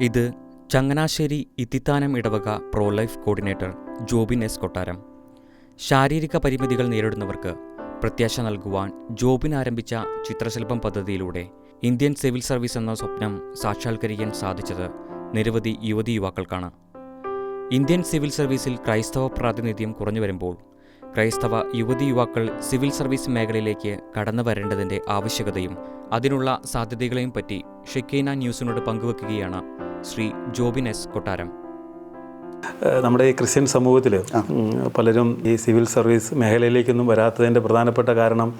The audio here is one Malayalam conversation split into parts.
ഇത് ചങ്ങനാശ്ശേരി ഇത്തിത്താനം ഇടവക pro life coordinator Jobin S Kottaram. ശാരീരിക പരിമിതികൾ നേരിടുന്നവർക്ക് പ്രത്യാശ നൽകുവാൻ ജോബിൻ ആരംഭിച്ച ചിത്രശില്പം പദ്ധതിയിലൂടെ ഇന്ത്യൻ സിവിൽ സർവീസ് എന്ന സ്വപ്നം സാക്ഷാത്കരിക്കാൻ സാധിച്ചത് നിരവധി യുവതി യുവാക്കൾക്കാണ്. ഇന്ത്യൻ സിവിൽ സർവീസിൽ ക്രൈസ്തവ പ്രാതിനിധ്യം കുറഞ്ഞു വരുമ്പോൾ ക്രൈസ്തവ യുവതി യുവാക്കൾ സിവിൽ സർവീസ് മേഖലയിലേക്ക് കടന്നു വരേണ്ടതിന്റെ ആവശ്യകതയും അതിനുള്ള സാധ്യതകളെയും പറ്റി ഷെക്കീന ന്യൂസിനോട് പങ്കുവെക്കുകയാണ് ശ്രീ ജോബിൻ എസ് കൊട്ടാരം. നമ്മുടെ ഈ ക്രിസ്ത്യൻ സമൂഹത്തിൽ പലരും ഈ സിവിൽ സർവീസ് മേഖലയിലേക്കൊന്നും വരാത്തതിന്റെ പ്രധാനപ്പെട്ട കാരണം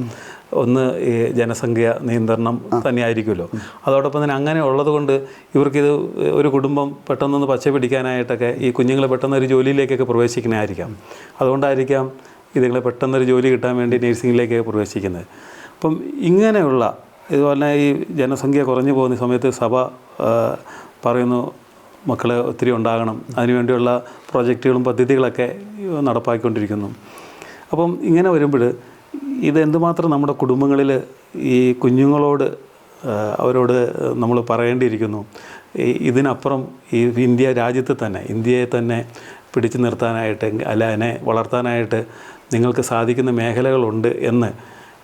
ഒന്ന് ഈ ജനസംഖ്യ നിയന്ത്രണം തന്നെയായിരിക്കുമല്ലോ. അതോടൊപ്പം തന്നെ അങ്ങനെ ഉള്ളതുകൊണ്ട് ഇവർക്കിത് ഒരു കുടുംബം പെട്ടെന്നൊന്ന് പച്ച പിടിക്കാനായിട്ടൊക്കെ ഈ കുഞ്ഞുങ്ങളെ പെട്ടെന്ന് ഒരു ജോലിയിലേക്കൊക്കെ പ്രവേശിക്കുന്നതായിരിക്കാം. അതുകൊണ്ടായിരിക്കാം ഇതുങ്ങളെ പെട്ടെന്നൊരു ജോലി കിട്ടാൻ വേണ്ടി നഴ്സിംഗിലേക്കൊക്കെ പ്രവേശിക്കുന്നത്. അപ്പം ഇങ്ങനെയുള്ള ഇതുപോലെ ഈ ജനസംഖ്യ കുറഞ്ഞു പോകുന്ന സമയത്ത് സഭ പറയുന്നു മക്കൾ ഒത്തിരി ഉണ്ടാകണം. അതിനുവേണ്ടിയുള്ള പ്രോജക്റ്റുകളും പദ്ധതികളൊക്കെ നടപ്പാക്കിക്കൊണ്ടിരിക്കുന്നു. അപ്പം ഇങ്ങനെ വരുമ്പോൾ ഇത് എന്തുമാത്രം നമ്മുടെ കുടുംബങ്ങളിൽ ഈ കുഞ്ഞുങ്ങളോട് അവരോട് നമ്മൾ പറയേണ്ടിയിരിക്കുന്നു? ഇതിനപ്പുറം ഈ ഇന്ത്യ രാജ്യത്ത് തന്നെ ഇന്ത്യയെ തന്നെ പിടിച്ചു നിർത്താനായിട്ട് അല്ല അതിനെ വളർത്താനായിട്ട് നിങ്ങൾക്ക് സാധിക്കുന്ന മേഖലകളുണ്ട് എന്ന്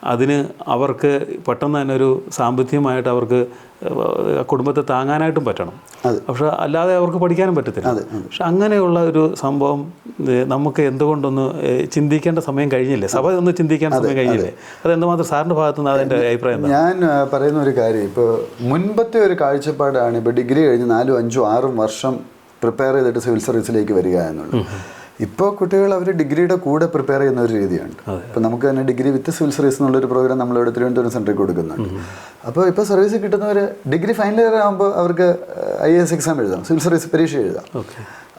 അതിന് അവർക്ക് പെട്ടെന്ന് തന്നെ ഒരു സാമ്പത്തികമായിട്ട് അവർക്ക് കുടുംബത്തെ താങ്ങാനായിട്ടും പറ്റണം. പക്ഷെ അല്ലാതെ അവർക്ക് പഠിക്കാനും പറ്റത്തില്ല. പക്ഷെ അങ്ങനെയുള്ള ഒരു സംഭവം നമുക്ക് എന്തുകൊണ്ടൊന്ന് ചിന്തിക്കേണ്ട സമയം കഴിഞ്ഞില്ലേ? സഭ ഒന്ന് ചിന്തിക്കേണ്ട സമയം കഴിഞ്ഞില്ലേ? അത്. എന്തുമാത്രം സാറിന്റെ ഭാഗത്തു നിന്ന് അതിന്റെ അഭിപ്രായം ഞാൻ പറയുന്ന ഒരു കാര്യം ഇപ്പോൾ മുൻപത്തെ ഒരു കാഴ്ചപ്പാടാണ് ഇപ്പോൾ ഡിഗ്രി കഴിഞ്ഞ് നാലും അഞ്ചും ആറും വർഷം പ്രിപ്പയർ ചെയ്തിട്ട് സിവിൽ സർവീസിലേക്ക് വരിക എന്നുള്ളത്. ഇപ്പോൾ കുട്ടികൾ അവർ ഡിഗ്രിയുടെ കൂടെ പ്രിപ്പയർ ചെയ്യുന്ന ഒരു രീതിയാണ് അപ്പോൾ നമുക്ക് തന്നെ ഡിഗ്രി വിത്ത് സിവിൽ സർവീസ് എന്നുള്ളൊരു പ്രോഗ്രാം നമ്മൾ നമ്മളിവിടെ തിരുവനന്തപുരം സെന്ററിൽ കൊടുക്കുന്നുണ്ട്. അപ്പോൾ ഇപ്പോൾ സർവീസ് കിട്ടുന്നവർ ഡിഗ്രി ഫൈനൽ ഇയർ ആകുമ്പോൾ അവർക്ക് ഐ എസ് എക്സാം എഴുതാം. സിവിൽ സർവീസ് പരീക്ഷ എഴുതാം.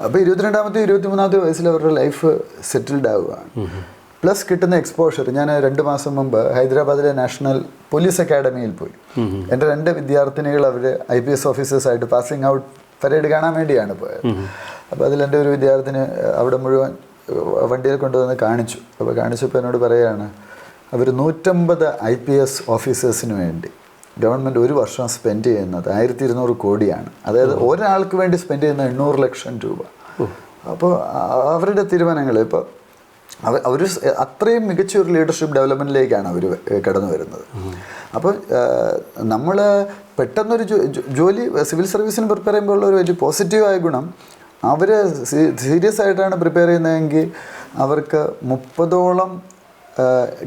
അപ്പോൾ ഇരുപത്തിരണ്ടാമത്തെ ഇരുപത്തിമൂന്നാമത്തെ വയസ്സിൽ അവരുടെ ലൈഫ് സെറ്റിൽഡ് ആവുകയാണ്. പ്ലസ് കിട്ടുന്ന എക്സ്പോഷർ ഞാൻ രണ്ട് മാസം മുമ്പ് ഹൈദരാബാദിലെ നാഷണൽ പോലീസ് അക്കാഡമിയിൽ പോയി. എന്റെ രണ്ട് വിദ്യാർത്ഥിനികൾ അവർ ഐ പി എസ് ഓഫീസേഴ്സായിട്ട് പാസിംഗ് ഔട്ട് പരേഡ് കാണാൻ വേണ്ടിയാണ് പോയത്. അപ്പോൾ അതിലെന്റെ ഒരു വിദ്യാർത്ഥിന് അവിടെ മുഴുവൻ വണ്ടിയിൽ കൊണ്ടുവന്ന് കാണിച്ചു. അപ്പോൾ കാണിച്ചപ്പോൾ എന്നോട് പറയുകയാണ് അവർ നൂറ്റമ്പത് ഐ പി എസ് ഓഫീസേഴ്സിന് വേണ്ടി ഗവൺമെന്റ് ഒരു വർഷം സ്പെൻഡ് ചെയ്യുന്നത് ആയിരത്തി ഇരുന്നൂറ് കോടിയാണ്. അതായത് ഒരാൾക്ക് വേണ്ടി സ്പെൻഡ് ചെയ്യുന്ന എണ്ണൂറ് ലക്ഷം രൂപ. അപ്പോൾ അവരുടെ തീരുമാനങ്ങൾ ഇപ്പോൾ അവർ അവർ അത്രയും മികച്ച ഒരു ലീഡർഷിപ്പ് ഡെവലപ്മെന്റിലേക്കാണ് അവർ കടന്നു വരുന്നത്. അപ്പോൾ നമ്മൾ പെട്ടെന്നൊരു ജോലി സിവിൽ സർവീസിന് പ്രിപ്പയർ ചെയ്യുമ്പോൾ ഉള്ള ഒരു വലിയ പോസിറ്റീവായ ഗുണം അവർ സീരിയസ് ആയിട്ടാണ് പ്രിപ്പയർ ചെയ്യുന്നതെങ്കിൽ അവർക്ക് മുപ്പതോളം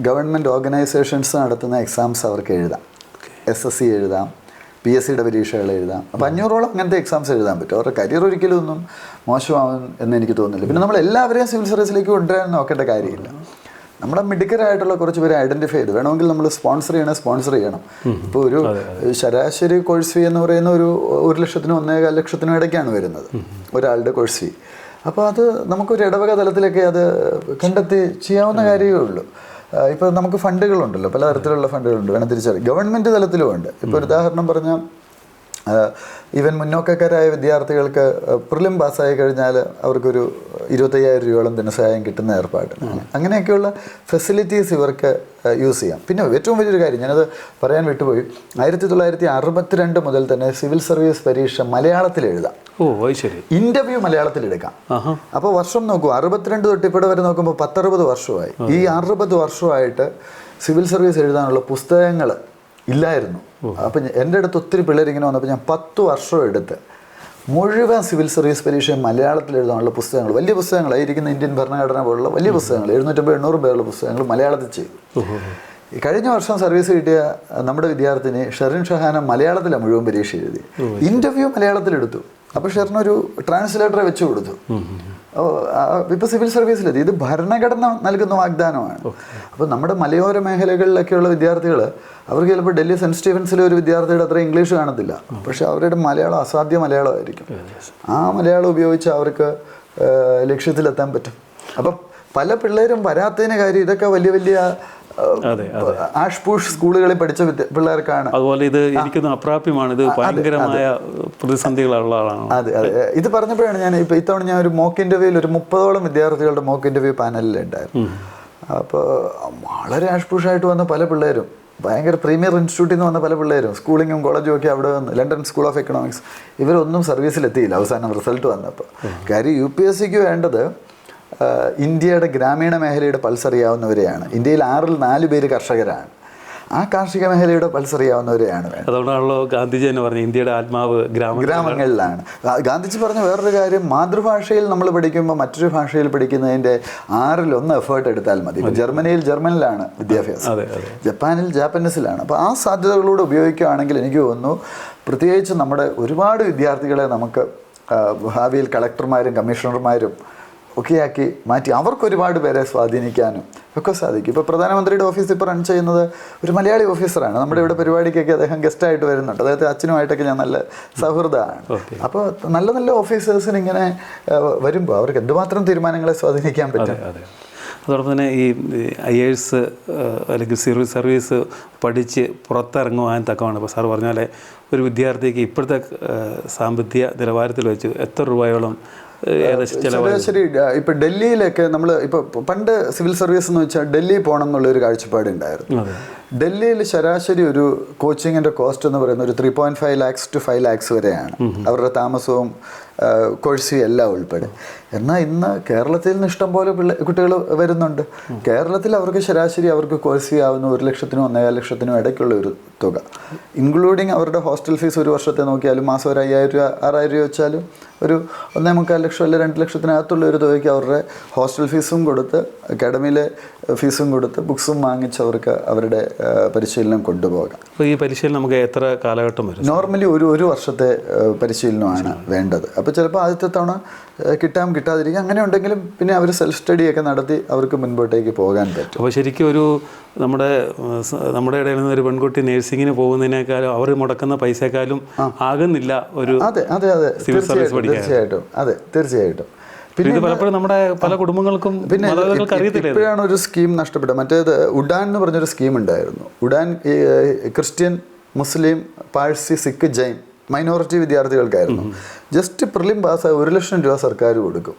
ഗവൺമെന്റ് ഓർഗനൈസേഷൻസ് നടത്തുന്ന എക്സാംസ് അവർക്ക് എഴുതാം. എസ് എസ് സി എഴുതാം. പി എസ് സിയുടെ പരീക്ഷകൾ എഴുതാം. അപ്പോൾ അഞ്ഞൂറോളം അങ്ങനത്തെ എക്സാംസ് എഴുതാൻ പറ്റും. അവരുടെ കരിയർ ഒരിക്കലും ഒന്നും മോശമാവും എന്ന് എനിക്ക് തോന്നുന്നില്ല. പിന്നെ നമ്മൾ എല്ലാവരെയും സിവിൽ സർവീസിലേക്ക് കൊണ്ടുവരാൻ നോക്കേണ്ട കാര്യമില്ല. നമ്മുടെ മിടുക്കരായിട്ടുള്ള കുറച്ച് പേരെ ഐഡന്റിഫൈ ചെയ്ത് വേണമെങ്കിൽ നമ്മൾ സ്പോൺസർ ചെയ്യണം സ്പോൺസർ ചെയ്യണം. ഇപ്പോൾ ഒരു ശരാശരി കോഴ്സ് ഫീ എന്ന് പറയുന്ന ഒരു ഒരു ലക്ഷത്തിനും ഒന്നേകാൽ ലക്ഷത്തിനും ഇടയ്ക്കാണ് വരുന്നത്. ഒരാളുടെ കോഴ്സ് ഫീ അപ്പോൾ അത് നമുക്കൊരു ഇടവക തലത്തിലൊക്കെ അത് കണ്ടെത്തി ചെയ്യാവുന്ന കാര്യമേ ഉള്ളൂ. ഇപ്പോൾ നമുക്ക് ഫണ്ടുകളുണ്ടല്ലോ പലതരത്തിലുള്ള ഫണ്ടുകളുണ്ട് വേണം തിരിച്ചറിയാം ഗവൺമെന്റ് തലത്തിലും ഉണ്ട്. ഇപ്പോൾ ഉദാഹരണം പറഞ്ഞാൽ ഈവൻ മുന്നോക്കക്കാരായ വിദ്യാർത്ഥികൾക്ക് പ്രിലിം പാസ്സായി കഴിഞ്ഞാൽ അവർക്കൊരു ഇരുപത്തയ്യായിരം രൂപയോളം ധനസഹായം കിട്ടുന്ന ഏർപ്പാട് അങ്ങനെയൊക്കെയുള്ള ഫെസിലിറ്റീസ് ഇവർക്ക് യൂസ് ചെയ്യാം. പിന്നെ ഏറ്റവും വലിയൊരു കാര്യം ഞാനത് പറയാൻ വിട്ടുപോയി. ആയിരത്തി തൊള്ളായിരത്തി അറുപത്തിരണ്ട് മുതൽ തന്നെ സിവിൽ സർവീസ് പരീക്ഷ മലയാളത്തിൽ എഴുതാം. ഓ ശരി. ഇന്റർവ്യൂ മലയാളത്തിൽ എടുക്കാം. അപ്പോൾ വർഷം നോക്കൂ അറുപത്തിരണ്ട് തൊട്ട് ഇവിടെ വരെ നോക്കുമ്പോൾ പത്തറുപത് വർഷമായി. ഈ അറുപത് വർഷമായിട്ട് സിവിൽ സർവീസ് എഴുതാനുള്ള പുസ്തകങ്ങൾ ഇല്ലായിരുന്നു. അപ്പം എന്റെ അടുത്ത് ഒത്തിരി പിള്ളേർ ഇങ്ങനെ വന്നപ്പോൾ ഞാൻ പത്ത് വർഷം എടുത്ത് മുഴുവൻ സിവിൽ സർവീസ് പരീക്ഷയും മലയാളത്തിൽ എഴുതാനുള്ള പുസ്തകങ്ങൾ വലിയ പുസ്തകങ്ങളായിരിക്കുന്ന ഇന്ത്യൻ ഭരണഘടന പോലുള്ള വലിയ പുസ്തകങ്ങൾ എഴുന്നൂറ്റമ്പത് എണ്ണൂറ് പേരുള്ള പുസ്തകങ്ങൾ മലയാളത്തിൽ ചെയ്തു. കഴിഞ്ഞ വർഷം സർവീസ് കിട്ടിയ നമ്മുടെ വിദ്യാർത്ഥിനി ഷെറിൻ ഷഹാന മലയാളത്തിലാണ് മുഴുവൻ പരീക്ഷ എഴുതി. ഇന്റർവ്യൂ മലയാളത്തിലെടുത്തു. അപ്പോൾ ഒരു ട്രാൻസ്ലേറ്ററെ വെച്ചു കൊടുത്തു. ഇപ്പൊ സിവിൽ സർവീസിലെത്തി. ഇത് ഭരണഘടന നൽകുന്ന വാഗ്ദാനമാണ്. അപ്പോൾ നമ്മുടെ മലയോര മേഖലകളിലൊക്കെയുള്ള വിദ്യാർത്ഥികൾ അവർക്ക് ചിലപ്പോൾ ഡൽഹി സെന്റ് സ്റ്റീഫൻസിലെ ഒരു വിദ്യാർത്ഥിയുടെ അത്ര ഇംഗ്ലീഷ് കാണത്തില്ല. പക്ഷെ അവരുടെ മലയാളം അസാധ്യ മലയാളമായിരിക്കും. ആ മലയാളം ഉപയോഗിച്ച് അവർക്ക് ലക്ഷ്യത്തിലെത്താൻ പറ്റും. അപ്പം പല പിള്ളേരും വരാത്തതിന് കാര്യം ഇതൊക്കെ വലിയ വലിയ ആഷ് പൂഷ് സ്കൂളുകളിൽ പഠിച്ച പിള്ളേർക്കാണ്. അതുപോലെ ഇത് എനിക്ക് അപ്രാപ്യമാണ്. ഇത് ഭയങ്കരമായ പ്രതിസന്ധികളുള്ള ആളാണ്. അതെ അതെ. ഇത് പറഞ്ഞപ്പോഴാണ് ഞാൻ ഇപ്പൊ ഇത്തവണ ഞാൻ ഒരു മോക്ക് ഇന്റർവ്യൂവിൽ ഒരു മുപ്പതോളം വിദ്യാർത്ഥികളുടെ മോക്ക് ഇന്റർവ്യൂ പാനലിൽ ഉണ്ടായിരുന്നു. അപ്പോൾ വളരെ ആഷ്പൂഷായിട്ട് വന്ന പല പിള്ളേരും. ഭയങ്കര പ്രീമിയർ ഇൻസ്റ്റിറ്റ്യൂട്ടിൽ നിന്ന് വന്ന പല പിള്ളേരും. സ്കൂളിങ്ങും കോളേജും ഒക്കെ അവിടെ വന്ന്. London School of Economics. ഇവരൊന്നും സർവീസിലെത്തിയില്ല. അവസാനം റിസൾട്ട് വന്നപ്പോൾ കാര്യം യു പി എസ് സിക്ക് വേണ്ടത് ഇന്ത്യയുടെ ഗ്രാമീണ മേഖലയുടെ പൾസ് അറിയാവുന്നവരെയാണ് ഇന്ത്യയിൽ ആറിൽ നാല് പേര് കർഷകരാണ്. ആ കാർഷിക മേഖലയുടെ പൾസ് അറിയാവുന്നവരെയാണ് അതുകൊണ്ടാണല്ലോ ഗാന്ധിജി എന്ന് പറഞ്ഞു ഇന്ത്യയുടെ ആത്മാവ് ഗ്രാമ ഗ്രാമങ്ങളിലാണ്. ഗാന്ധിജി പറഞ്ഞ വേറൊരു കാര്യം മാതൃഭാഷയിൽ നമ്മൾ പഠിക്കുമ്പോൾ മറ്റൊരു ഭാഷയിൽ പഠിക്കുന്നതിന്റെ ആറിൽ ഒന്ന് എഫേർട്ട് എടുത്താൽ മതി. ജർമ്മനിയിൽ ജർമ്മനിലാണ് വിദ്യാഭ്യാസം. ജപ്പാനിൽ ജാപ്പനീസിലാണ്. അപ്പോൾ ആ സാധ്യതകളോട് ഉപയോഗിക്കുകയാണെങ്കിൽ എനിക്ക് തോന്നുന്നു പ്രത്യേകിച്ച് നമ്മുടെ ഒരുപാട് വിദ്യാർത്ഥികളെ നമുക്ക് ഭാവിയിൽ കളക്ടർമാരും കമ്മീഷണർമാരും ഒക്കെയാക്കി മാറ്റി. അവർക്ക് ഒരുപാട് പേരെ സ്വാധീനിക്കാനും ഒക്കെ സാധിക്കും. ഇപ്പോൾ പ്രധാനമന്ത്രിയുടെ ഓഫീസ് ഇപ്പോൾ റൺ ചെയ്യുന്നത് ഒരു മലയാളി ഓഫീസറാണ്. നമ്മുടെ ഇവിടെ പരിപാടിക്കൊക്കെ അദ്ദേഹം ഗസ്റ്റായിട്ട് വരുന്നുണ്ട്. അദ്ദേഹത്തെ അച്ഛനുമായിട്ടൊക്കെ ഞാൻ നല്ല സൗഹൃദമാണ്. അപ്പോൾ നല്ല നല്ല ഓഫീസേഴ്സിന് ഇങ്ങനെ വരുമ്പോൾ അവർക്ക് എന്തുമാത്രം തീരുമാനങ്ങളെ സ്വാധീനിക്കാൻ പറ്റും? അതെ. അതോടൊപ്പം തന്നെ ഈ ഐ എസ് അല്ലെങ്കിൽ സിവിൽ സർവീസ് പഠിച്ച് പുറത്തിറങ്ങുവാൻ തക്കമാണ്. ഇപ്പോൾ സാർ പറഞ്ഞ പോലെ ഒരു വിദ്യാർത്ഥിക്ക് ഇപ്പോഴത്തെ സാമ്പത്തിക നിലവാരത്തിൽ വെച്ച് എത്ര രൂപയോളം ശരാശരി ഇപ്പൊ ഡൽഹിയിലൊക്കെ നമ്മൾ ഇപ്പൊ പണ്ട് സിവിൽ സർവീസ് എന്ന് വെച്ചാൽ ഡൽഹി പോകണം എന്നുള്ള ഒരു കാഴ്ചപ്പാട് ഉണ്ടായിരുന്നു ഡൽഹിയിൽ ശരാശരി ഒരു കോച്ചിങ്ങിന്റെ കോസ്റ്റ് എന്ന് പറയുന്നത് ഒരു three point five lakhs to five lakhs വരെയാണ്. അവരുടെ താമസവും കോഴ്സും എല്ലാം ഉൾപ്പെടെ. എന്നാൽ ഇന്ന് കേരളത്തിൽ നിന്ന് ഇഷ്ടം പോലെ പിള്ളേ കുട്ടികൾ വരുന്നുണ്ട്. കേരളത്തിൽ അവർക്ക് ശരാശരി അവർക്ക് കോഴ്സ് ആവുന്ന ഒരു ലക്ഷത്തിനും ഒന്നേകാൽ ലക്ഷത്തിനും ഇടയ്ക്കുള്ള ഒരു തുക. ഇൻക്ലൂഡിങ് അവരുടെ ഹോസ്റ്റൽ ഫീസ് ഒരു വർഷത്തെ നോക്കിയാലും മാസം ഒരു അയ്യായിരം രൂപ ആറായിരം രൂപ വെച്ചാലും ഒരു ഒന്നേ മുക്കാൽ ലക്ഷം അല്ലെങ്കിൽ രണ്ട് ലക്ഷത്തിനകത്തുള്ള ഒരു തുകയ്ക്ക് അവരുടെ ഹോസ്റ്റൽ ഫീസും കൊടുത്ത് അക്കാഡമിയിലെ ഫീസും കൊടുത്ത് ബുക്സും വാങ്ങിച്ച് അവർക്ക് അവരുടെ പരിശീലനം കൊണ്ടുപോകാം. അപ്പോൾ ഈ പരിശീലനം നമുക്ക് എത്ര കാലഘട്ടം വരും? നോർമലി ഒരു ഒരു വർഷത്തെ പരിശീലനമാണ് വേണ്ടത്. അപ്പോൾ ചിലപ്പോൾ ആദ്യത്തെ തവണ കിട്ടാം കിട്ടാതിരിക്കും അങ്ങനെ ഉണ്ടെങ്കിലും പിന്നെ അവർ സെൽഫ് സ്റ്റഡിയൊക്കെ നടത്തി അവർക്ക് മുൻപോട്ടേക്ക് പോകാൻ പറ്റും. അപ്പോൾ ശരിക്കും ഒരു നമ്മുടെ നമ്മുടെ ഇടയിൽ നിന്ന് ഒരു പെൺകുട്ടി നേഴ്സിങ്ങിന് പോകുന്നതിനേക്കാളും അവർ മുടക്കുന്ന പൈസക്കാലും ആകുന്നില്ല ഒരു അതെ അതെ അതെ. തീർച്ചയായിട്ടും. അതെ തീർച്ചയായിട്ടും. ഇത് പലപ്പോഴും നമ്മുടെ പല കുടുംബങ്ങൾക്കും പിന്നെ ഇപ്പോഴാണ് ഒരു സ്കീം നഷ്ടപ്പെട്ടത്. മറ്റേത് ഉഡാൻ എന്ന് പറഞ്ഞൊരു സ്കീം ഉണ്ടായിരുന്നു. Udaan Christian Muslim Parsi Sikh Jain minority വിദ്യാർത്ഥികൾക്കായിരുന്നു. Just prelim പാസ്സായ ഒരു ലക്ഷം രൂപ സർക്കാർ കൊടുക്കും.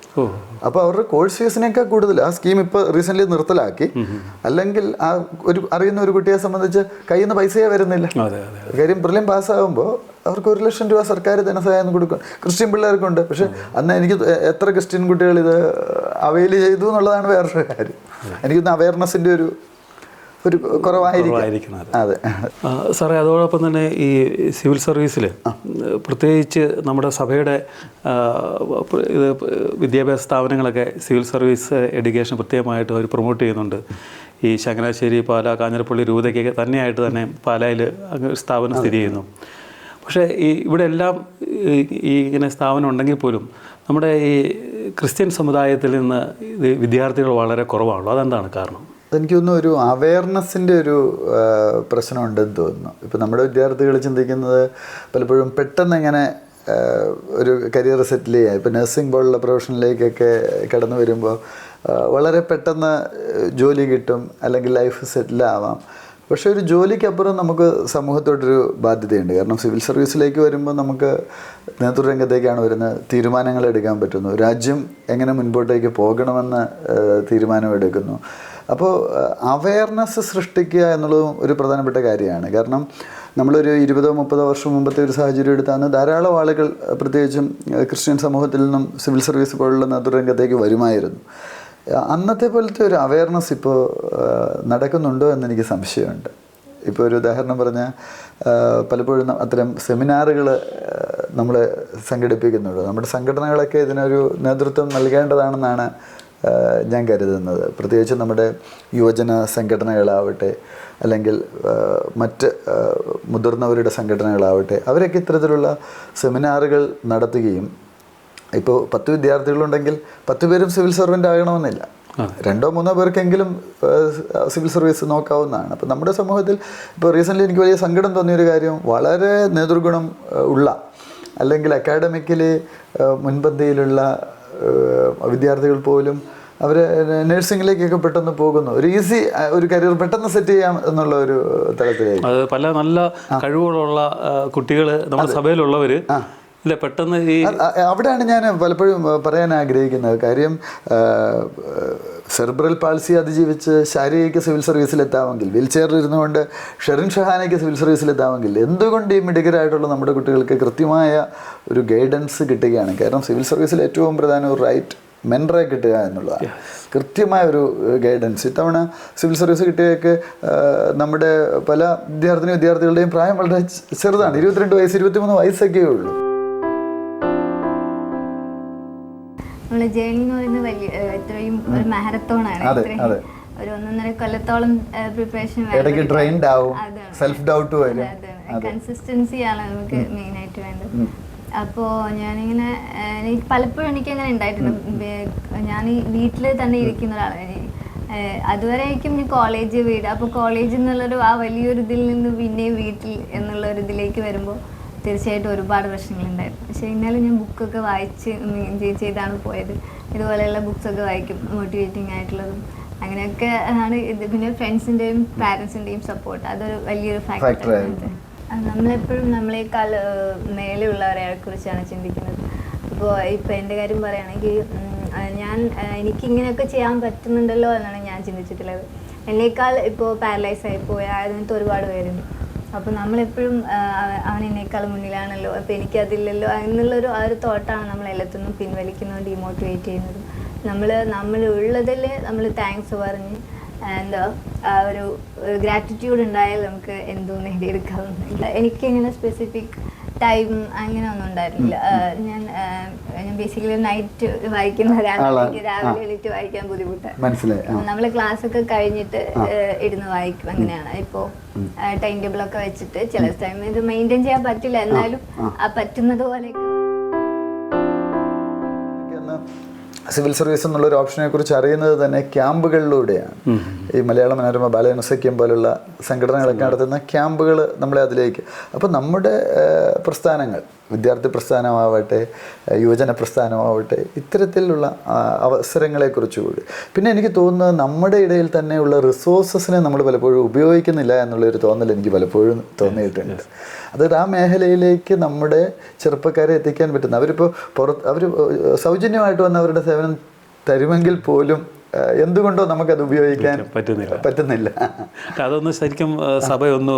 അപ്പൊ അപ്പോൾ അവരുടെ കോഴ്സ് ഫീസിനേക്കാൾ കൂടുതൽ. ആ സ്കീം ഇപ്പോൾ റീസെന്റ്ലി നിർത്തലാക്കി. അല്ലെങ്കിൽ ആ ഒരു അറിയുന്ന ഒരു കുട്ടിയെ സംബന്ധിച്ച് കയ്യിൽ നിന്ന് പൈസയെ വരുന്നില്ല. കാര്യം പ്രിലിം പാസ്സാകുമ്പോൾ അവർക്ക് ഒരു ലക്ഷം രൂപ സർക്കാർ ധനസഹായം കൊടുക്കും. ക്രിസ്ത്യൻ പിള്ളേർക്കുണ്ട് പക്ഷെ അന്ന് എനിക്ക് എത്ര ക്രിസ്ത്യൻ കുട്ടികൾ ഇത് അവൈൽ ചെയ്തു എന്നുള്ളതാണ് വേറൊരു കാര്യം. എനിക്കൊന്ന് അവയർനെസ്സിന്റെ ഒരു ഒരു കുറവായിരിക്കും. അതെ. സാറേ അതോടൊപ്പം തന്നെ ഈ സിവിൽ സർവീസിൽ പ്രത്യേകിച്ച് നമ്മുടെ സഭയുടെ ഇത് വിദ്യാഭ്യാസ സ്ഥാപനങ്ങളൊക്കെ സിവിൽ സർവീസ് എഡ്യൂക്കേഷൻ പ്രത്യേകമായിട്ട് അവർ പ്രൊമോട്ട് ചെയ്യുന്നുണ്ട്. ഈ ചങ്ങനാശ്ശേരി പാല കാഞ്ഞിരപ്പള്ളി രൂപതയ്ക്കൊക്കെ തന്നെയായിട്ട് തന്നെ പാലായിൽ സ്ഥാപനം സ്ഥിതി ചെയ്യുന്നു. പക്ഷേ ഈ ഇവിടെ എല്ലാം ഈ ഈ ഇങ്ങനെ സ്ഥാപനം ഉണ്ടെങ്കിൽ പോലും നമ്മുടെ ഈ ക്രിസ്ത്യൻ സമുദായത്തിൽ നിന്ന് ഇത് വിദ്യാർത്ഥികൾ വളരെ കുറവാണല്ലോ അതെന്താണ് കാരണം? എനിക്ക് തോന്നുന്നു ഒരു അവയർനെസ്സിന്റെ ഒരു പ്രശ്നമുണ്ടെന്ന് തോന്നുന്നു. ഇപ്പോൾ നമ്മുടെ വിദ്യാർത്ഥികൾ ചിന്തിക്കുന്നത് പലപ്പോഴും പെട്ടെന്ന് ഇങ്ങനെ ഒരു കരിയർ സെറ്റിൽ ചെയ്യുക ഇപ്പോൾ നഴ്സിംഗ് പോലുള്ള പ്രൊഫഷനിലേക്കൊക്കെ കടന്നു വരുമ്പോൾ വളരെ പെട്ടെന്ന് ജോലി കിട്ടും അല്ലെങ്കിൽ ലൈഫ് സെറ്റിലാവാം പക്ഷേ ഒരു ജോലിക്കപ്പുറം നമുക്ക് സമൂഹത്തോടൊരു ബാധ്യതയുണ്ട്. കാരണം സിവിൽ സർവീസിലേക്ക് വരുമ്പോൾ നമുക്ക് നേതൃരംഗത്തേക്കാണ് വരുന്നത് തീരുമാനങ്ങൾ എടുക്കാൻ പറ്റുന്നു. രാജ്യം എങ്ങനെ മുൻപോട്ടേക്ക് പോകണമെന്ന് തീരുമാനമെടുക്കുന്നു അപ്പോൾ അവയർനെസ് സൃഷ്ടിക്കുക എന്നുള്ളതും ഒരു പ്രധാനപ്പെട്ട കാര്യമാണ്. കാരണം നമ്മളൊരു ഇരുപതോ മുപ്പതോ വർഷം മുമ്പത്തെ ഒരു സാഹചര്യം എടുത്താണ് ധാരാളം ആളുകൾ പ്രത്യേകിച്ചും ക്രിസ്ത്യൻ സമൂഹത്തിൽ നിന്നും സിവിൽ സർവീസ് പോലുള്ള നേതൃരംഗത്തേക്ക് വരുമായിരുന്നു. അന്നത്തെ പോലത്തെ ഒരു അവയർനെസ് ഇപ്പോൾ നടക്കുന്നുണ്ടോ എന്നെനിക്ക് സംശയമുണ്ട്. ഇപ്പോൾ ഒരു ഉദാഹരണം പറഞ്ഞാൽ പലപ്പോഴും അത്തരം സെമിനാറുകൾ നമ്മൾ സംഘടിപ്പിക്കുന്നുണ്ട്. നമ്മുടെ സംഘടനകളൊക്കെ ഇതിനൊരു നേതൃത്വം നൽകേണ്ടതാണെന്നാണ് ഞാൻ കരുതുന്നത്. പ്രത്യേകിച്ച് നമ്മുടെ യുവജന സംഘടനകളാവട്ടെ അല്ലെങ്കിൽ മറ്റ് മുതിർന്നവരുടെ സംഘടനകളാവട്ടെ അവരൊക്കെ ഇത്തരത്തിലുള്ള സെമിനാറുകൾ നടത്തുകയും ഇപ്പോൾ പത്ത് വിദ്യാർത്ഥികളുണ്ടെങ്കിൽ പത്ത് പേരും സിവിൽ സർവന്റ് ആകണമെന്നില്ല. രണ്ടോ മൂന്നോ പേർക്കെങ്കിലും സിവിൽ സർവീസ് നോക്കാവുന്നതാണ്. അപ്പോൾ നമ്മുടെ സമൂഹത്തിൽ ഇപ്പോൾ റീസെന്റ്ലി എനിക്ക് വലിയ സങ്കടം തോന്നിയൊരു കാര്യം വളരെ നേതൃഗുണം ഉള്ള അല്ലെങ്കിൽ അക്കാഡമിക്കലി മുൻപന്തിയിലുള്ള വിദ്യാർത്ഥികൾ പോലും അവർ നഴ്സിംഗിലേക്കൊക്കെ പെട്ടെന്ന് പോകുന്നു. ഒരു ഈസി ഒരു കരിയർ പെട്ടെന്ന് സെറ്റ് ചെയ്യാം എന്നുള്ള ഒരു തലത്തിലേക്ക് അത് പല നല്ല കഴിവുകളുള്ള കുട്ടികൾ നമ്മുടെ സഭയിലുള്ളവർ ഇല്ല പെട്ടെന്ന് ഈ അവിടെയാണ് ഞാൻ പലപ്പോഴും പറയാൻ ആഗ്രഹിക്കുന്നത്. കാര്യം സെർബ്രൽ പാൽസി അതിജീവിച്ച് ശാരീരിക സിവിൽ സർവീസിലെത്താമെങ്കിൽ വീൽ ചെയറിൽ ഇരുന്നുകൊണ്ട് ഷെറിൻ ഷഹാനയ്ക്ക് സിവിൽ സർവീസിലെത്താമെങ്കിൽ എന്തുകൊണ്ട് ഈ മിടുക്കരായിട്ടുള്ള നമ്മുടെ കുട്ടികൾക്ക് കൃത്യമായ ഒരു ഗൈഡൻസ് കിട്ടുകയാണ്? കാരണം സിവിൽ സർവീസിൽ ഏറ്റവും പ്രധാന ഒരു റൈറ്റ് മെൻറെ കിട്ടുക എന്നുള്ളതാണ്. കൃത്യമായ ഒരു ഗൈഡൻസ്. ഇത്തവണ സിവിൽ സർവീസ് കിട്ടിയൊക്കെ നമ്മുടെ പല വിദ്യാർത്ഥിനി വിദ്യാർത്ഥികളുടെയും പ്രായം വളരെ ചെറുതാണ്. ഇരുപത്തിരണ്ട് വയസ്സ് ഇരുപത്തിമൂന്ന് വയസ്സൊക്കെയേ ഉള്ളൂ. നമ്മളെ ജേണി എന്ന് പറയുന്നത് വലിയ ഇത്രയും ഒരു അതെ, ഇത്രയും ഒരു ഒന്നൊന്നര കൊല്ലത്തോളം പ്രിപ്പറേഷൻ ഇടയ്ക്ക് ട്രെയിൻഡ് ആവും. സെൽഫ് ഡൗട്ട് വരും. കൺസിസ്റ്റൻസി ആണ് നമുക്ക് മെയിൻ ആയിട്ട് വേണ്ടത്. അപ്പോൾ ഞാനിങ്ങനെ എനിക്ക് പലപ്പോഴും എനിക്ക് അങ്ങനെ ഉണ്ടായിട്ടുണ്ട് ഞാൻ ഈ വീട്ടിൽ തന്നെ ഇരിക്കുന്ന ഒരാളാണ്. അതുവരെ ഈ കോളേജ് വീട് അപ്പോൾ കോളേജിൽ നിന്നുള്ളൊരു ആ വലിയൊരു ഇതിൽ നിന്ന് പിന്നെ വീട്ടിൽ എന്നുള്ള ഒരു ഇതിലേക്ക് വരുമ്പോൾ തീർച്ചയായിട്ടും ഒരുപാട് പ്രശ്നങ്ങളുണ്ടായിരുന്നു. പക്ഷേ എന്നാലും ഞാൻ ബുക്കൊക്കെ വായിച്ച് എൻജോയ് ചെയ്താണ് പോയത്. ഇതുപോലെയുള്ള ബുക്സൊക്കെ വായിക്കും മോട്ടിവേറ്റിംഗ് ആയിട്ടുള്ളതും. അങ്ങനെയൊക്കെ ആണ് ഇത്. പിന്നെ ഫ്രണ്ട്സിന്റെയും പാരൻസിന്റെയും സപ്പോർട്ട്. അതൊരു വലിയൊരു ഫാക്ടർ. നമ്മളെപ്പോഴും നമ്മളെക്കാൾ മേലെയുള്ളവരെ കുറിച്ചാണ് ചിന്തിക്കുന്നത്. ഇപ്പോൾ ഇപ്പം എന്റെ കാര്യം പറയുകയാണെങ്കിൽ ഞാൻ എനിക്ക് എനിക്കിങ്ങനെയൊക്കെ ചെയ്യാൻ പറ്റുന്നുണ്ടല്ലോ എന്നാണ് ഞാൻ ചിന്തിച്ചിട്ടുള്ളത്. എന്നേക്കാൾ ഇപ്പോൾ പാരലൈസ് ആയി പോയ ഒരുപാട് പേരുണ്ട്. അപ്പോൾ നമ്മളെപ്പോഴും അവൻ എന്നേക്കാൾ മുന്നിലാണല്ലോ. അപ്പോൾ എനിക്കതില്ലല്ലോ എന്നുള്ളൊരു ആ ഒരു തോട്ടാണ് നമ്മൾ എല്ലാത്തിനും പിൻവലിക്കുന്നതും ഡിമോട്ടിവേറ്റ് ചെയ്യുന്നതും. നമ്മൾ നമ്മൾ ഉള്ളതിൽ നമ്മൾ താങ്ക്സ് പറഞ്ഞ് എന്താ ആ ഒരു ഗ്രാറ്റിറ്റ്യൂഡ് ഉണ്ടായാൽ നമുക്ക് എന്തോ നേടിയെടുക്കാവുന്നില്ല എനിക്കിങ്ങനെ സ്പെസിഫിക് ടൈം അങ്ങനെ ഒന്നും ഉണ്ടായിരുന്നില്ല ഞാൻ ഞാൻ ബേസിക്കലി നൈറ്റ് വായിക്കുന്ന ഒരാളാണ്. രാവിലെ എണീറ്റ് വായിക്കാൻ ബുദ്ധിമുട്ടാണ് മനസ്സിലായി. നമ്മൾ ക്ലാസ് ഒക്കെ കഴിഞ്ഞിട്ട് ഇരുന്ന് വായിക്കും അങ്ങനെയാണ്. ഇപ്പോ ടൈം ടേബിൾ ഒക്കെ വെച്ചിട്ട് ചില ടൈം ഇത് മെയിന്റെയിൻ ചെയ്യാൻ പറ്റില്ല. എന്നാലും ആ പറ്റുന്നത് പോലെയൊക്കെ സിവിൽ സർവീസ് എന്നുള്ള ഒരു ഓപ്ഷനെ കുറിച്ച് അറിയുന്നത് തന്നെ ക്യാമ്പുകളിലൂടെയാണ്. ഈ മലയാള മനോരമ ബാലനസഖ്യം പോലുള്ള സംഘടനകളൊക്കെ നടത്തുന്ന ക്യാമ്പുകൾ നമ്മളെ അതിലേക്ക്. അപ്പോൾ നമ്മുടെ പ്രസ്ഥാനങ്ങൾ വിദ്യാർത്ഥി പ്രസ്ഥാനമാവട്ടെ യുവജന പ്രസ്ഥാനമാവട്ടെ ഇത്തരത്തിലുള്ള അവസരങ്ങളെക്കുറിച്ച് കൂടി. പിന്നെ എനിക്ക് തോന്നുന്നത് നമ്മുടെ ഇടയിൽ തന്നെയുള്ള റിസോഴ്സസിനെ നമ്മൾ പലപ്പോഴും ഉപയോഗിക്കുന്നില്ല എന്നുള്ളൊരു തോന്നൽ എനിക്ക് പലപ്പോഴും തോന്നിയിട്ടുണ്ട്. അതായത് ആ മേഖലയിലേക്ക് നമ്മുടെ ചെറുപ്പക്കാരെ എത്തിക്കാൻ പറ്റുന്ന. അവരിപ്പോൾ പുറത്ത് അവർ സൗജന്യമായിട്ട് വന്ന് അവരുടെ സേവനം തരുമെങ്കിൽ പോലും എന്തുകൊണ്ടോ നമുക്കത് ഉപയോഗിക്കാൻ പറ്റുന്നില്ല. പറ്റുന്നില്ല. അതൊന്ന് ശരിക്കും സഭയൊന്ന്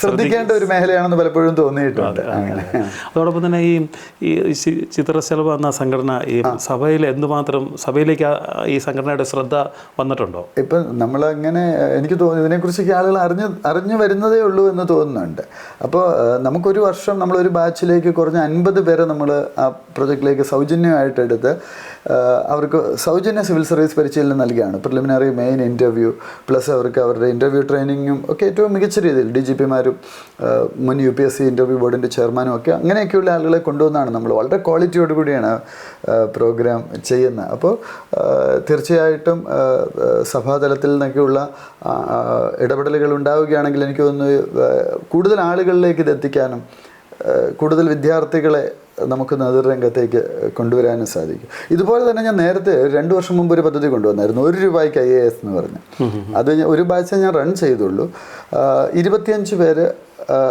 ശ്രദ്ധിക്കേണ്ട ഒരു മേഖലയാണെന്ന് പലപ്പോഴും തോന്നിയിട്ടുണ്ട്. അങ്ങനെ. അതോടൊപ്പം തന്നെ ഈ ഈ ചിത്രശലഭ എന്ന സംഘടന ഈ സഭയിൽ എന്തുമാത്രം സഭയിലേക്ക് ഈ സംഘടനയുടെ ശ്രദ്ധ വന്നിട്ടുണ്ടോ? ഇപ്പം നമ്മളങ്ങനെ എനിക്ക് തോന്നുന്നു ഇതിനെക്കുറിച്ചൊക്കെ ആളുകൾ അറിഞ്ഞ് അറിഞ്ഞു വരുന്നതേ ഉള്ളൂ എന്ന് തോന്നുന്നുണ്ട്. അപ്പോൾ നമുക്കൊരു വർഷം നമ്മളൊരു ബാച്ചിലേക്ക് കുറഞ്ഞ അൻപത് പേരെ നമ്മൾ ആ പ്രൊജക്റ്റിലേക്ക് സൗജന്യമായിട്ട് എടുത്ത് ആ, അവർക്ക് സൗജന്യ സിവിൽ സർവീസ് പരിശീലനം നൽകുകയാണ് പ്രിലിമിനറി മെയിൻ ഇന്റർവ്യൂ പ്ലസ് അവർക്ക് അവരുടെ ഇന്റർവ്യൂ ട്രെയിനിങ്ങും ഒക്കെ ഏറ്റവും മികച്ച രീതിയിൽ ഡി ജി പിമാരും മുൻ U P S C interview ബോർഡിന്റെ ചെയർമാനും ഒക്കെ അങ്ങനെയൊക്കെയുള്ള ആളുകളെ കൊണ്ടുവന്നാണ് നമ്മൾ വളരെ ക്വാളിറ്റിയോട് കൂടിയാണ് പ്രോഗ്രാം ചെയ്യുന്നത്. അപ്പോൾ തീർച്ചയായിട്ടും സഭാതലത്തിൽ നിന്നൊക്കെയുള്ള ഇടപെടലുകൾ ഉണ്ടാവുകയാണെങ്കിൽ എനിക്ക് തോന്നുന്നു കൂടുതൽ ആളുകളിലേക്ക് ഇത് എത്തിക്കാനും കൂടുതൽ വിദ്യാർത്ഥികളെ നമുക്ക് നേതൃരംഗത്തേക്ക് കൊണ്ടുവരാനും സാധിക്കും. ഇതുപോലെ തന്നെ ഞാൻ നേരത്തെ രണ്ട് വർഷം മുമ്പ് ഒരു പദ്ധതി കൊണ്ടുവന്നായിരുന്നു. ഒരു രൂപയ്ക്ക് ഐ എ എസ് എന്ന് പറഞ്ഞ്. അത് ഒരു ബാച്ച് ഞാൻ റൺ ചെയ്തുള്ളൂ. ഇരുപത്തിയഞ്ച് പേര്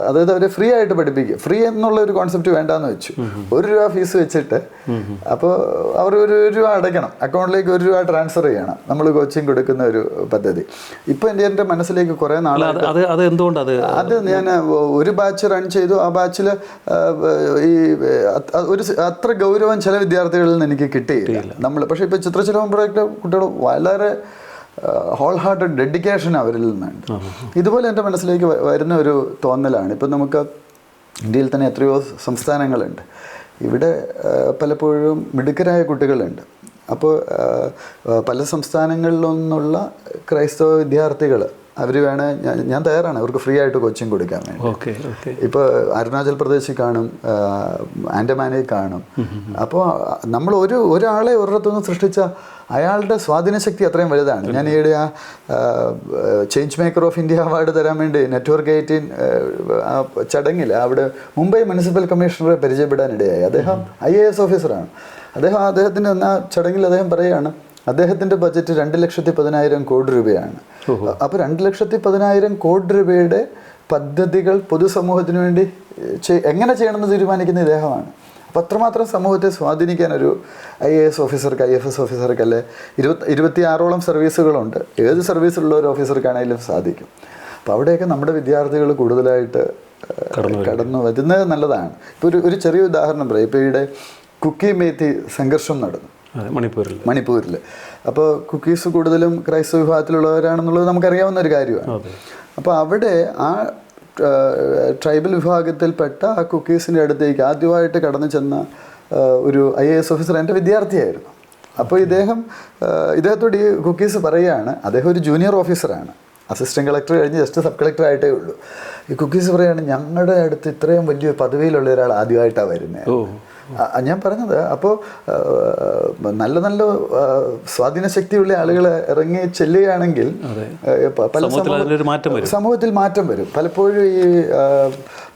അതായത് അവരെ ഫ്രീ ആയിട്ട് പഠിപ്പിക്കുക ഫ്രീ എന്നുള്ള ഒരു കോൺസെപ്റ്റ് വേണ്ടാന്ന് വെച്ചു. ഒരു രൂപ ഫീസ് വെച്ചിട്ട് അപ്പോൾ അവർ ഒരു രൂപ അടയ്ക്കണം. അക്കൗണ്ടിലേക്ക് ഒരു രൂപ ട്രാൻസ്ഫർ ചെയ്യണം. നമ്മൾ കോച്ചിങ് കൊടുക്കുന്ന ഒരു പദ്ധതി. ഇപ്പം എന്റെ എന്റെ മനസ്സിലേക്ക് കുറേ അല്ല അത് അത് ഞാൻ ഒരു ബാച്ച് റൺ ചെയ്തു. ആ ബാച്ചിൽ ഈ ഒരു അത്ര ഗൗരവം ചില വിദ്യാർത്ഥികളിൽ നിന്ന് എനിക്ക് കിട്ടിയില്ല. നമ്മൾ പക്ഷേ ഇപ്പോൾ ചിത്രശലഭം പ്രോജക്റ്റ് കുട്ടികൾ വളരെ ഹോൾ ഹാർട്ടഡ് ഡെഡിക്കേഷൻ അവരിൽ നിന്നുണ്ട്. ഇതുപോലെ എന്റെ മനസ്സിലേക്ക് വരുന്ന ഒരു തോന്നലാണ്. ഇപ്പം നമുക്ക് ഇന്ത്യയിൽ തന്നെ എത്രയോ സംസ്ഥാനങ്ങളുണ്ട്. ഇവിടെ പലപ്പോഴും മിടുക്കരായ കുട്ടികളുണ്ട്. അപ്പോൾ പല സംസ്ഥാനങ്ങളിൽ നിന്നുള്ള ക്രൈസ്തവ വിദ്യാർത്ഥികൾ അവർ വേണേ ഞാൻ തയ്യാറാണ്. അവർക്ക് ഫ്രീ ആയിട്ട് കോച്ചിങ് കൊടുക്കാൻ വേണ്ടി. ഇപ്പോൾ അരുണാചൽ പ്രദേശിൽ കാണും ആൻഡമാനിൽ കാണും. അപ്പോൾ നമ്മൾ ഒരു ഒരാളെ ഒരിടത്തുനിന്ന് സൃഷ്ടിച്ച അയാളുടെ സ്വാധീന ശക്തി അത്രയും വലുതാണ്. ഞാൻ ഈയിടെ ആ change maker of India award തരാൻ വേണ്ടി നെറ്റ്വർക്ക് എയ്റ്റീൻ ചടങ്ങിൽ അവിടെ മുംബൈ മുനിസിപ്പൽ കമ്മീഷണറെ പരിചയപ്പെടാനിടയായി. അദ്ദേഹം ഐ എ എസ് ഓഫീസറാണ് അദ്ദേഹം അദ്ദേഹത്തിന്റെ ആ ചടങ്ങിൽ അദ്ദേഹം പറയുകയാണ് അദ്ദേഹത്തിന്റെ ബജറ്റ് രണ്ട് ലക്ഷത്തി പതിനായിരം കോടി രൂപയാണ്. അപ്പോൾ രണ്ട് ലക്ഷത്തി പതിനായിരം കോടി രൂപയുടെ പദ്ധതികൾ പൊതുസമൂഹത്തിന് വേണ്ടി എങ്ങനെ ചെയ്യണമെന്ന് തീരുമാനിക്കുന്ന ഇദ്ദേഹമാണ്. അപ്പോൾ അത്രമാത്രം സമൂഹത്തെ സ്വാധീനിക്കാൻ ഒരു ഐ എ എസ് ഓഫീസർക്ക് ഐ എഫ് എസ് ഓഫീസർക്ക് അല്ലെ ഇരുപത്തി ഇരുപത്തിയാറോളം സർവീസുകളുണ്ട്. ഏത് സർവീസിലുള്ള ഒരു ഓഫീസർക്കാണെങ്കിലും സാധിക്കും. അപ്പോൾ അവിടെയൊക്കെ നമ്മുടെ വിദ്യാർത്ഥികൾ കൂടുതലായിട്ട് കടന്നു വരുന്നത്. നല്ലതാണ്. ഇപ്പോൾ ഒരു ഒരു ചെറിയ ഉദാഹരണം പറയാം. ഇപ്പോൾ ഇവിടെ കുക്കി മേത്തി സംഘർഷം നടന്നു. മണിപ്പൂരിൽ. മണിപ്പൂരിൽ. അപ്പോൾ കുക്കീസ് കൂടുതലും ക്രൈസ്തവ വിഭാഗത്തിലുള്ളവരാണെന്നുള്ളത് നമുക്കറിയാവുന്ന ഒരു കാര്യമാണ്. അപ്പോൾ അവിടെ ആ ട്രൈബൽ വിഭാഗത്തിൽപ്പെട്ട ആ കുക്കീസിന്റെ അടുത്തേക്ക് ആദ്യമായിട്ട് കടന്നു ചെന്ന ഒരു ഐ എ എസ് ഓഫീസർ എന്റെ വിദ്യാർത്ഥിയായിരുന്നു. അപ്പോൾ ഇദ്ദേഹം ഇദ്ദേഹത്തോട് ഈ കുക്കീസ് പറയുകയാണ് അദ്ദേഹം ഒരു ജൂനിയർ ഓഫീസറാണ്. അസിസ്റ്റന്റ് കളക്ടർ കഴിഞ്ഞ് ജസ്റ്റ് സബ് കളക്ടർ ആയിട്ടേ ഉള്ളൂ. ഈ കുക്കീസ് പറയുകയാണ് ഞങ്ങളുടെ അടുത്ത് ഇത്രയും വലിയ പദവിയിലുള്ള ഒരാൾ ആദ്യമായിട്ടാണ് വരുന്നത്. ഞാൻ പറഞ്ഞത് അപ്പോൾ നല്ല നല്ല സ്വാധീന ശക്തിയുള്ള ആളുകൾ ഇറങ്ങി ചെല്ലുകയാണെങ്കിൽ പല സമൂഹത്തിൽ സമൂഹ- മാറ്റം വരും. പലപ്പോഴും ഈ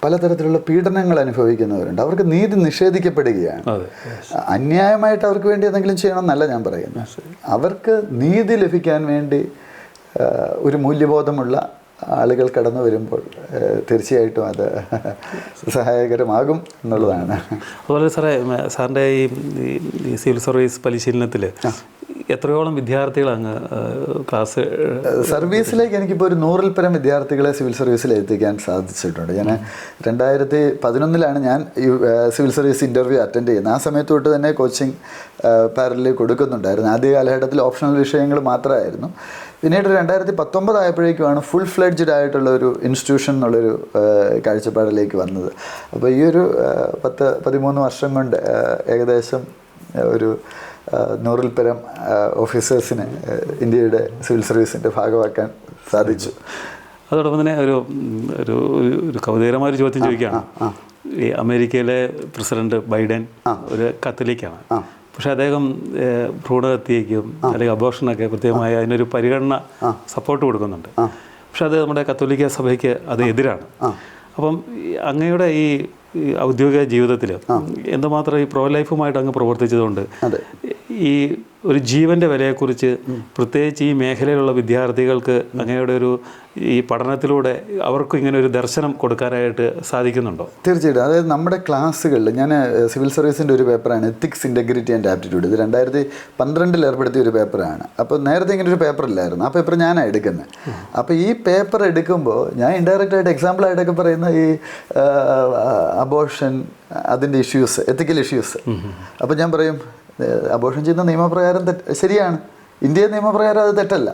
പലതരത്തിലുള്ള പീഡനങ്ങൾ അനുഭവിക്കുന്നവരുണ്ട്. അവർക്ക് നീതി നിഷേധിക്കപ്പെടുകയാണ്. അന്യായമായിട്ട് അവർക്ക് വേണ്ടി എന്തെങ്കിലും ചെയ്യണം ചെയ്യണമെന്നല്ല ഞാൻ പറയുന്നത്. അവർക്ക് നീതി ലഭിക്കാൻ വേണ്ടി ഒരു മൂല്യബോധമുള്ള ആളുകൾ കടന്നു വരുമ്പോൾ തീർച്ചയായിട്ടും അത് സഹായകരമാകും എന്നുള്ളതാണ്. അതുപോലെ സാറേ സാറിന്റെ ഈ സിവിൽ സർവീസ് പരിശീലനത്തിൽ എത്രയോളം വിദ്യാർത്ഥികൾ അങ്ങ് ക്ലാസ് സർവീസിലേക്ക് എനിക്കിപ്പോൾ ഒരു നൂറിൽ പരം വിദ്യാർത്ഥികളെ സിവിൽ സർവീസിൽ എത്തിക്കാൻ സാധിച്ചിട്ടുണ്ട്. ഞാൻ രണ്ടായിരത്തി പതിനൊന്നിലാണ് ഞാൻ സിവിൽ സർവീസ് ഇന്റർവ്യൂ അറ്റൻഡ് ചെയ്യുന്നത്. ആ സമയത്ത് തൊട്ട് തന്നെ കോച്ചിങ് പാരലിൽ കൊടുക്കുന്നുണ്ടായിരുന്നു. ആദ്യ കാലഘട്ടത്തിൽ ഓപ്ഷണൽ വിഷയങ്ങൾ മാത്രമായിരുന്നു. പിന്നീട് രണ്ടായിരത്തി പത്തൊമ്പതായപ്പോഴേക്കുമാണ് ഫുൾ ഫ്ലഡ്ജഡ് ആയിട്ടുള്ള ഒരു ഇൻസ്റ്റിറ്റ്യൂഷൻ എന്നുള്ളൊരു കാഴ്ചപ്പാടിലേക്ക് വന്നത്. അപ്പോൾ ഈ ഒരു പത്ത് പതിമൂന്ന് വർഷം കൊണ്ട് ഏകദേശം ഒരു നൂറിൽ പരം ഓഫീസേഴ്സിനെ ഇന്ത്യയുടെ സിവിൽ സർവീസിന്റെ ഭാഗമാക്കാൻ സാധിച്ചു. അതോടൊപ്പം തന്നെ ഒരു ഒരു ഒരു- ഒരു കൗതുകരമായ ഒരു ചോദ്യം ചോദിക്കുകയാണ്. ഈ അമേരിക്കയിലെ പ്രസിഡന്റ് ബൈഡൻ ഒരു കത്തലിക്കാണ്. പക്ഷെ അദ്ദേഹം ഭ്രൂണഹത്യയ്ക്കും അല്ലെങ്കിൽ അബോഷനൊക്കെ പ്രത്യേകമായി അതിനൊരു പരിഗണന സപ്പോർട്ട് കൊടുക്കുന്നുണ്ട്. പക്ഷെ അത് നമ്മുടെ കത്തോലിക്ക സഭയ്ക്ക് അത് എതിരാണ്. അപ്പം അങ്ങയുടെ ഈ ഔദ്യോഗിക ജീവിതത്തിൽ എന്തുമാത്രം ഈ പ്രോ ലൈഫുമായിട്ട് അങ്ങ് പ്രവർത്തിച്ചതുകൊണ്ട്. ഈ ഒരു ജീവന്റെ വിലയെക്കുറിച്ച് പ്രത്യേകിച്ച് ഈ മേഖലയിലുള്ള വിദ്യാർത്ഥികൾക്ക് അങ്ങയുടെ ഒരു ഈ പഠനത്തിലൂടെ അവർക്കും ഇങ്ങനെ ഒരു ദർശനം കൊടുക്കാനായിട്ട് സാധിക്കുന്നുണ്ടോ? തീർച്ചയായിട്ടും. അതായത് നമ്മുടെ ക്ലാസ്സുകളിൽ ഞാൻ സിവിൽ സർവീസിന്റെ ഒരു പേപ്പറാണ് എത്തിക്സ് ഇന്റഗ്രിറ്റി ആൻഡ് ആപ്റ്റിറ്റ്യൂഡ് ഇത് രണ്ടായിരത്തി പന്ത്രണ്ടിൽ ഏർപ്പെടുത്തിയ ഒരു പേപ്പറാണ്. അപ്പോൾ നേരത്തെ ഇങ്ങനെ ഒരു പേപ്പർ ഇല്ലായിരുന്നു ആ പേപ്പർ ഞാനാണ് എടുക്കുന്നത് അപ്പോൾ ഈ പേപ്പർ എടുക്കുമ്പോൾ ഞാൻ ഇൻഡയറക്റ്റായിട്ട് എക്സാമ്പിളായിട്ടൊക്കെ പറയുന്ന ഈ അബോഷൻ അതിന്റെ ഇഷ്യൂസ് എത്തിക്കൽ ഇഷ്യൂസ് അപ്പോൾ ഞാൻ പറയും അബോഷൻ ചെയ്യുന്ന നിയമപ്രകാരം ശരിയാണ്. ഇന്ത്യൻ നിയമപ്രകാരം അത് തെറ്റല്ല.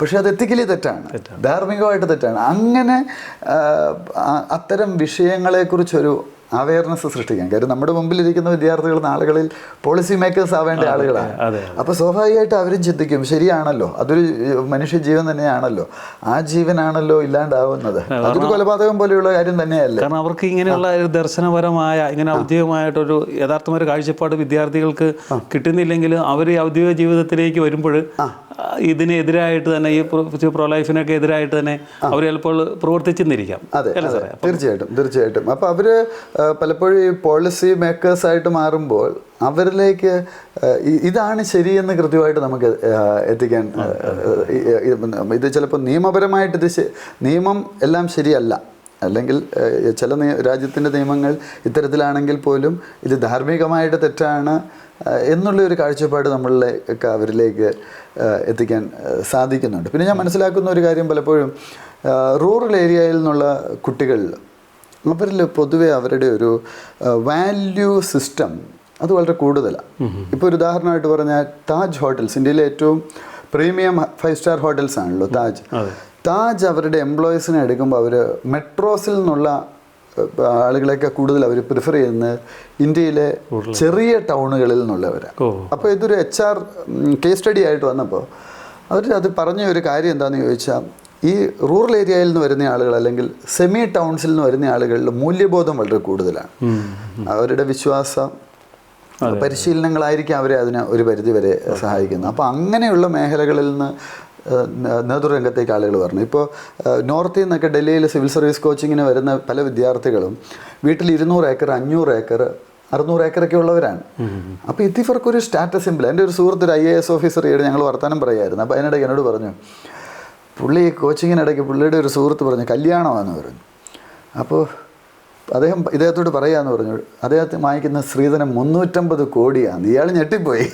പക്ഷെ അത് എത്തിക്കലി തെറ്റാണ്. ധാർമ്മികമായിട്ട് തെറ്റാണ്. അങ്ങനെ അത്തരം വിഷയങ്ങളെ അത്തരം വിഷയങ്ങളെക്കുറിച്ചൊരു അവയർനെസ് സൃഷ്ടിക്കാൻ കാര്യം നമ്മുടെ മുമ്പിലിരിക്കുന്ന വിദ്യാർത്ഥികൾ നാളുകളിൽ പോളിസി മേക്കേഴ്സ് ആവേണ്ട ആളുകളാണ്. അപ്പോൾ സ്വാഭാവികമായിട്ട് അവരും ചിന്തിക്കും ശരിയാണല്ലോ അതൊരു മനുഷ്യ ജീവൻ തന്നെയാണല്ലോ ആ ജീവനാണല്ലോ ഇല്ലാണ്ടാവുന്നത്. അതൊരു കൊലപാതകം പോലെയുള്ള കാര്യം തന്നെയല്ലേ. കാരണം അവർക്ക് ഇങ്ങനെയുള്ള ഒരു ദർശനപരമായ ഇങ്ങനെ ഔദ്യോഗികമായിട്ടൊരു യഥാർത്ഥമായ ഒരു കാഴ്ചപ്പാട് വിദ്യാർത്ഥികൾക്ക് കിട്ടുന്നില്ലെങ്കിൽ അവർ ഈ ഔദ്യോഗിക ജീവിതത്തിലേക്ക് വരുമ്പോൾ ഇതിനെതിരായിട്ട് തന്നെ ഈ പ്രോ- പ്രോ ലൈഫിനൊക്കെ എതിരായിട്ട് തന്നെ അവർ ചിലപ്പോൾ പ്രവർത്തിച്ചെന്നിരിക്കാം അതെ തീർച്ചയായിട്ടും തീർച്ചയായിട്ടും. അപ്പോൾ അവർ പലപ്പോഴും ഈ പോളിസി മേക്കേഴ്സായിട്ട് മാറുമ്പോൾ അവരിലേക്ക് ഇതാണ് ശരിയെന്ന് കൃത്യമായിട്ട് നമുക്ക് എത്തിക്കാൻ ഇത് ചിലപ്പോൾ നിയമപരമായിട്ട് ഇത് നിയമം എല്ലാം ശരിയല്ല. അല്ലെങ്കിൽ ചില നിയ- രാജ്യത്തിന്റെ നിയമങ്ങൾ ഇത്തരത്തിലാണെങ്കിൽ പോലും ഇത് ധാർമ്മികമായിട്ട് തെറ്റാണ് എന്നുള്ള ഒരു കാഴ്ചപ്പാട് നമ്മളിലേക്ക് അവരിലേക്ക് എത്തിക്കാൻ സാധിക്കുന്നുണ്ട്. പിന്നെ ഞാൻ മനസ്സിലാക്കുന്ന ഒരു കാര്യം പലപ്പോഴും റൂറൽ ഏരിയയിൽ നിന്നുള്ള കുട്ടികളിൽ അവരിൽ പൊതുവെ അവരുടെ ഒരു വാല്യൂ സിസ്റ്റം അത് വളരെ കൂടുതലാണ് ഇപ്പോൾ ഒരു ഉദാഹരണമായിട്ട് പറഞ്ഞാൽ താജ് ഹോട്ടൽസ് ഇന്ത്യയിലെ ഏറ്റവും പ്രീമിയം ഫൈവ് സ്റ്റാർ ഹോട്ടൽസ് ആണല്ലോ താജ്. താജ് അവരുടെ എംപ്ലോയീസിനെ എടുക്കുമ്പോൾ അവർ മെട്രോസിൽ നിന്നുള്ള ആളുകളെയൊക്കെ കൂടുതൽ അവർ പ്രിഫർ ചെയ്യുന്നത് ഇന്ത്യയിലെ ചെറിയ ടൗണുകളിൽ നിന്നുള്ളവരാണ് അപ്പോൾ ഇതൊരു എച്ച് ആർ കേസ് സ്റ്റഡി ആയിട്ട് വന്നപ്പോൾ അവർ അത് പറഞ്ഞ ഒരു കാര്യം എന്താണെന്ന് ചോദിച്ചാൽ ഈ റൂറൽ ഏരിയയിൽ നിന്ന് വരുന്ന ആളുകൾ അല്ലെങ്കിൽ സെമി ടൗൺസിൽ നിന്ന് വരുന്ന ആളുകളിൽ മൂല്യബോധം വളരെ കൂടുതലാണ്. അവരുടെ വിശ്വാസം പരിശീലനങ്ങളായിരിക്കും അവരെ അതിനെ ഒരു പരിധി വരെ സഹായിക്കുന്നത്. അപ്പോൾ അങ്ങനെയുള്ള മേഖലകളിൽ നിന്ന് നേതൃരംഗത്തേക്ക് ആളുകൾ വരണം. ഇപ്പോൾ നോർത്തിൽ നിന്നൊക്കെ ഡൽഹിയിൽ സിവിൽ സർവീസ് കോച്ചിങ്ങിന് വരുന്ന പല വിദ്യാർത്ഥികളും വീട്ടിൽ ഇരുന്നൂറ് ഏക്കർ അഞ്ഞൂറ് ഏക്കർ അറുന്നൂറ് ഏക്കറൊക്കെ ഉള്ളവരാണ്. അപ്പോൾ ഇത് സ്റ്റാറ്റസ് സിമ്പിൾ. എന്റെ ഒരു സുഹൃത്ത് ഒരു ഐ എ എസ് ഓഫീസർ ഈയിടെ ഞങ്ങൾ വർത്തമാനം പറയായിരുന്നു. അപ്പോൾ അതിനിടയ്ക്ക് എന്നോട് പറഞ്ഞു പുള്ളി കോച്ചിങ്ങിനിടയ്ക്ക് പുള്ളിയുടെ ഒരു സുഹൃത്ത് പറഞ്ഞു കല്യാണമാണെന്ന് പറഞ്ഞു. അപ്പോൾ അദ്ദേഹം ഇദ്ദേഹത്തോട് പറയാന്ന് പറഞ്ഞു അദ്ദേഹത്തിന് വാങ്ങിക്കുന്ന സ്ത്രീധനം മുന്നൂറ്റമ്പത് കോടിയാണ്. ഇയാൾ ഞെട്ടിപ്പോയി.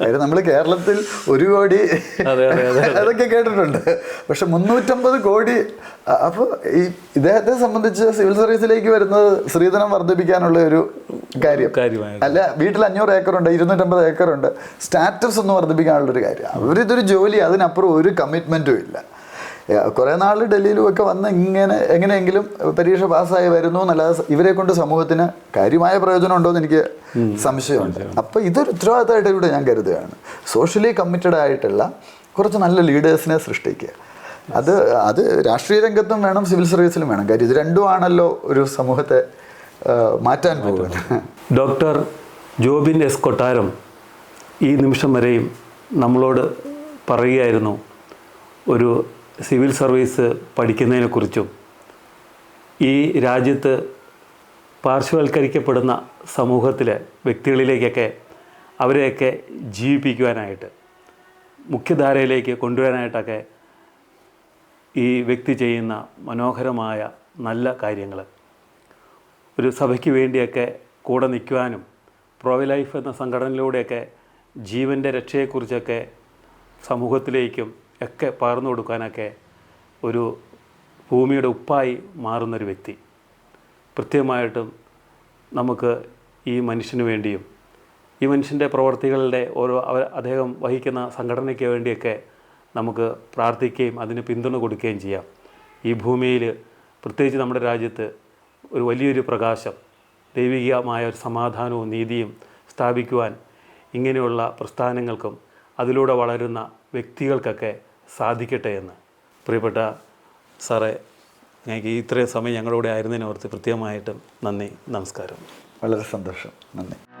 കാര്യം നമ്മൾ കേരളത്തിൽ ഒരു കോടി അതെ, അതെ, അതെ, അതൊക്കെ കേട്ടിട്ടുണ്ട്. പക്ഷെ മുന്നൂറ്റമ്പത് കോടി അപ്പോൾ ഈ ഇദ്ദേഹത്തെ സംബന്ധിച്ച് സിവിൽ സർവീസിലേക്ക് വരുന്നത് സ്ത്രീധനം വർദ്ധിപ്പിക്കാനുള്ള ഒരു കാര്യം. അല്ല വീട്ടിൽ അഞ്ഞൂറ് ഏക്കറുണ്ട് ഇരുന്നൂറ്റമ്പത് ഏക്കറുണ്ട്. സ്റ്റാറ്റസ് ഒന്ന് വർദ്ധിപ്പിക്കാനുള്ളൊരു കാര്യം. അവരിതൊരു ജോലി അതിനപ്പുറം ഒരു കമ്മിറ്റ്മെന്റും ഇല്ല. കുറേ നാൾ ഡൽഹിയിലും ഒക്കെ വന്ന് ഇങ്ങനെ എങ്ങനെയെങ്കിലും പരീക്ഷ പാസ്സായി വരുന്നു എന്നല്ലാതെ ഇവരെ കൊണ്ട് സമൂഹത്തിന് കാര്യമായ പ്രയോജനം ഉണ്ടോ എന്ന് എനിക്ക് സംശയമുണ്ട്. അപ്പോൾ ഇതൊരു ഉത്തരവാദിത്തമായിട്ട് ഇവിടെ ഞാൻ കരുതുകയാണ്. സോഷ്യലി കമ്മിറ്റഡ് ആയിട്ടുള്ള കുറച്ച് നല്ല ലീഡേഴ്സിനെ സൃഷ്ടിക്കുക. അത് അത് രാഷ്ട്രീയ രംഗത്തും വേണം സിവിൽ സർവീസിലും വേണം. കാര്യം ഇത് രണ്ടുമാണല്ലോ ഒരു സമൂഹത്തെ മാറ്റാൻ പോകുന്നത്. ഡോക്ടർ ജോബിൻ എസ് കൊട്ടാരം ഈ നിമിഷം വരെയും നമ്മളോട് പറയുകയായിരുന്നു. ഒരു സിവിൽ സർവീസ് പഠിക്കുന്നതിനെക്കുറിച്ചും ഈ രാജ്യത്ത് പാർശ്വവൽക്കരിക്കപ്പെടുന്ന സമൂഹത്തിലെ വ്യക്തികളിലേക്കൊക്കെ അവരെയൊക്കെ ജീവിപ്പിക്കുവാനായിട്ട് മുഖ്യധാരയിലേക്ക് കൊണ്ടുവരാനായിട്ടൊക്കെ ഈ വ്യക്തി ചെയ്യുന്ന മനോഹരമായ നല്ല കാര്യങ്ങൾ. ഒരു സഭയ്ക്ക് വേണ്ടിയൊക്കെ കൂടെ നിൽക്കുവാനും പ്രോവി ലൈഫ് എന്ന സംഘടനയിലൂടെയൊക്കെ ജീവന്റെ രക്ഷയെക്കുറിച്ചൊക്കെ സമൂഹത്തിലേക്കും ഒക്കെ പകർന്നു കൊടുക്കാനൊക്കെ ഒരു ഭൂമിയുടെ ഉപ്പായി മാറുന്നൊരു വ്യക്തി. കൃത്യമായിട്ടും നമുക്ക് ഈ മനുഷ്യന് വേണ്ടിയും ഈ മനുഷ്യന്റെ പ്രവർത്തികളുടെ ഓരോ അദ്ദേഹം വഹിക്കുന്ന സംഘടനയ്ക്ക് വേണ്ടിയൊക്കെ നമുക്ക് പ്രാർത്ഥിക്കുകയും അതിന് പിന്തുണ കൊടുക്കുകയും ചെയ്യാം. ഈ ഭൂമിയിൽ പ്രത്യേകിച്ച് നമ്മുടെ രാജ്യത്ത് ഒരു വലിയൊരു പ്രകാശം ദൈവികമായ ഒരു സമാധാനവും നീതിയും സ്ഥാപിക്കുവാൻ ഇങ്ങനെയുള്ള പ്രസ്ഥാനങ്ങൾക്കും അതിലൂടെ വളരുന്ന വ്യക്തികൾക്കൊക്കെ സാധിക്കട്ടെ എന്ന്. പ്രിയപ്പെട്ട സാറേ ഞങ്ങൾക്ക് ഇത്രയും സമയം ഞങ്ങളുടെ കൂടെ ആയിരുന്നതിനോർത്ത് കൃത്യമായിട്ടും നന്ദി നമസ്കാരം. വളരെ സന്തോഷം. നന്ദി.